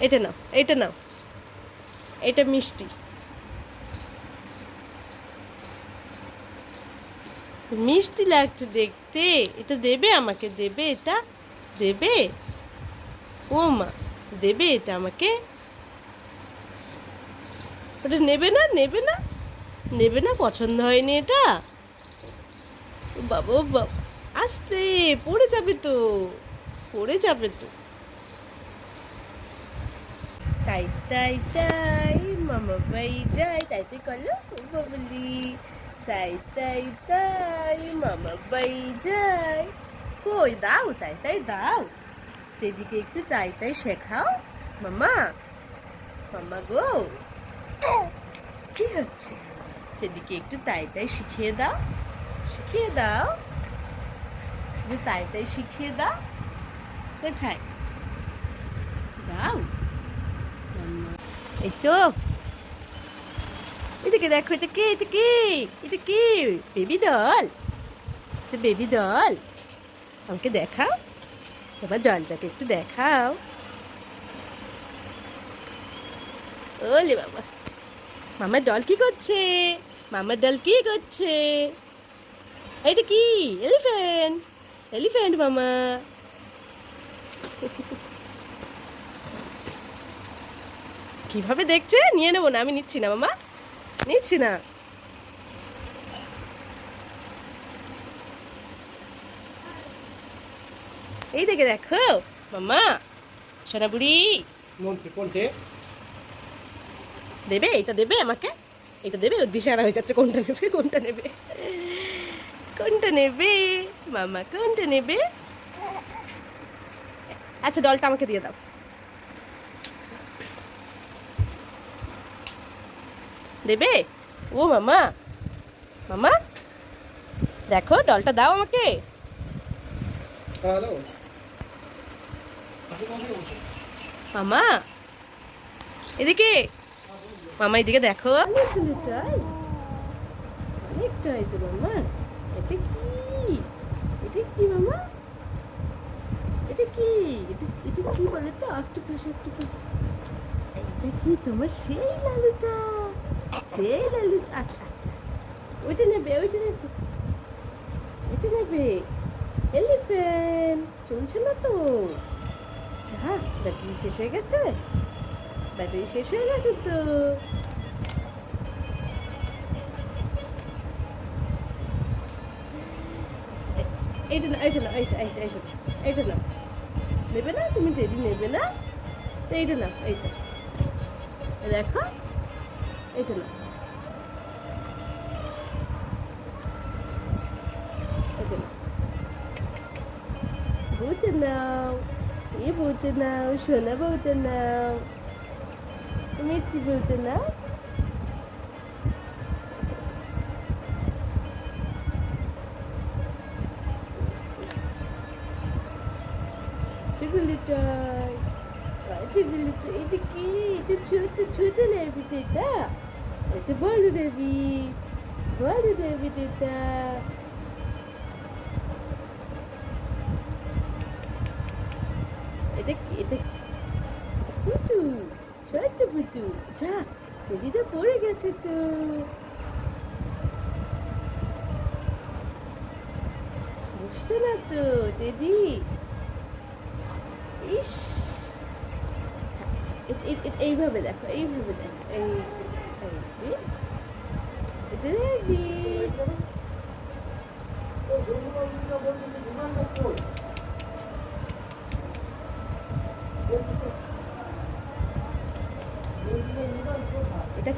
এটা নাও এটা নাও। এটা মিষ্টি। মিষ্টি লাগছে দেখতে, এটা দেবে আমাকে, দেবে এটা, দেবে? ও মা, দেবে এটা আমাকে? ওটা নেবে না নেবে না? নেবে না, পছন্দ হয়নি এটা? বাবা বাবা, আসতে, পড়ে যাবে তো, পড়ে যাবে তো। তাই তাই তাই, মামা বাই যাই তাই তাই করল বাবলি তাই তাই তাই, মামা বাই যাই কই, দাও, তাই তাই, দাও। দিদিকে একটু তাই তাই শেখাও, মামা। মামা গো। কি হচ্ছে? দিদিকে একটু তাই তাই শিখিয়ে দাও শিখিয়ে দাও। শুধু তাই তাই শিখিয়ে দাও। কোথায় দাও মাম্মা। এই তো। এদিকে দেখো এটা কে এটা কে? এটা কে? বেবি ডল এটা বেবি ডল আমাকে দেখাও। তোমার ডলটাকে একটু দেখাও। ওলে বাবা। মামার ডল কি করছে? মামার ডল কি করছে? এটা কি? এলিফ্যান্ট এলিফ্যান্ট মামা। কীভাবে দেখছে? নিয়ে নেব না আমি নিচ্ছি না মামা। নিচ্ছি না। এই দেখে দেখো মামা। সোনা বুড়ি। কোনটে কোনটে? দেবে এটা দেবে আমাকে। এটা দেবে দিশারা হয়ে যাচ্ছে কোনটা নেবে কোনটা নেবে? কোনটা নেবে? মামা কোনটা নেবে? আচ্ছা ডলটা আমাকে দিয়ে দাও। দেবে? ও মামা। মামা দেখো ডলটা দাও আমাকে। মামা এদিকে। মামা এদিকে দেখো। অনেকটাই অনেকটাই তো মামা এটা কি এটা কি মামা এটা কি এটা এটা কি বলে তো অক্টোপাস অক্টোপাস এটা কি তোমার সেই লালুটা। লালুটা আচ্ছা আচ্ছা আচ্ছা। ওইটা নেবে ওইটা নেবে। এটা নেবে। এলিফ্যান্ট চলছে না তো? যা ব্যাটারি শেষ হয়ে গেছে? ব্যাটারি শেষ হয়ে গেছে তো? এইটা না এইটা না এইটা এইটা এইটা না এইটা না নেবে না? তুমি টেডি নেবে না? এইটা না এইটা দেখো এইটা না এইটা না বলতে নাও এ বলতে নাও সোনা বলতে নাও মিষ্টি বলতে নাও এগুলিটাই এগুলিটা এটা কি এটা ছোট ছোট রেবিট এটা এটা বড় রেবিট বড় রেবিট এটা পড়ে গেছে তো। বুঝতে না তো, টেডি। ইস। এইভাবে দেখো এইভাবে দেখো। এই যে এই যে। এটা রেডি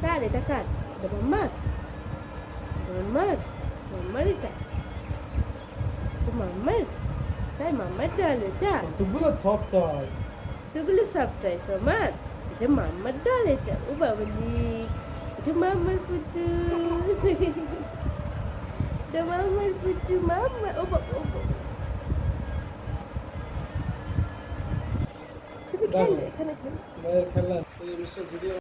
এটা কার এটা কার এটা মাম্মার মাম্মার মাম্মার এটা তো মাম্মার তাই মাম্মার ডাল এটা কতগুলো থপ তাই তোগুলো সবটাই তোমার এটা মাম্মার ডাল এটা ও বাবলি এটা মাম্মার পুতু এটা মাম্মার পুতু মাম্মা ও বাবা ও বাবা তুমি খেলো এখানে খেলো মায়ের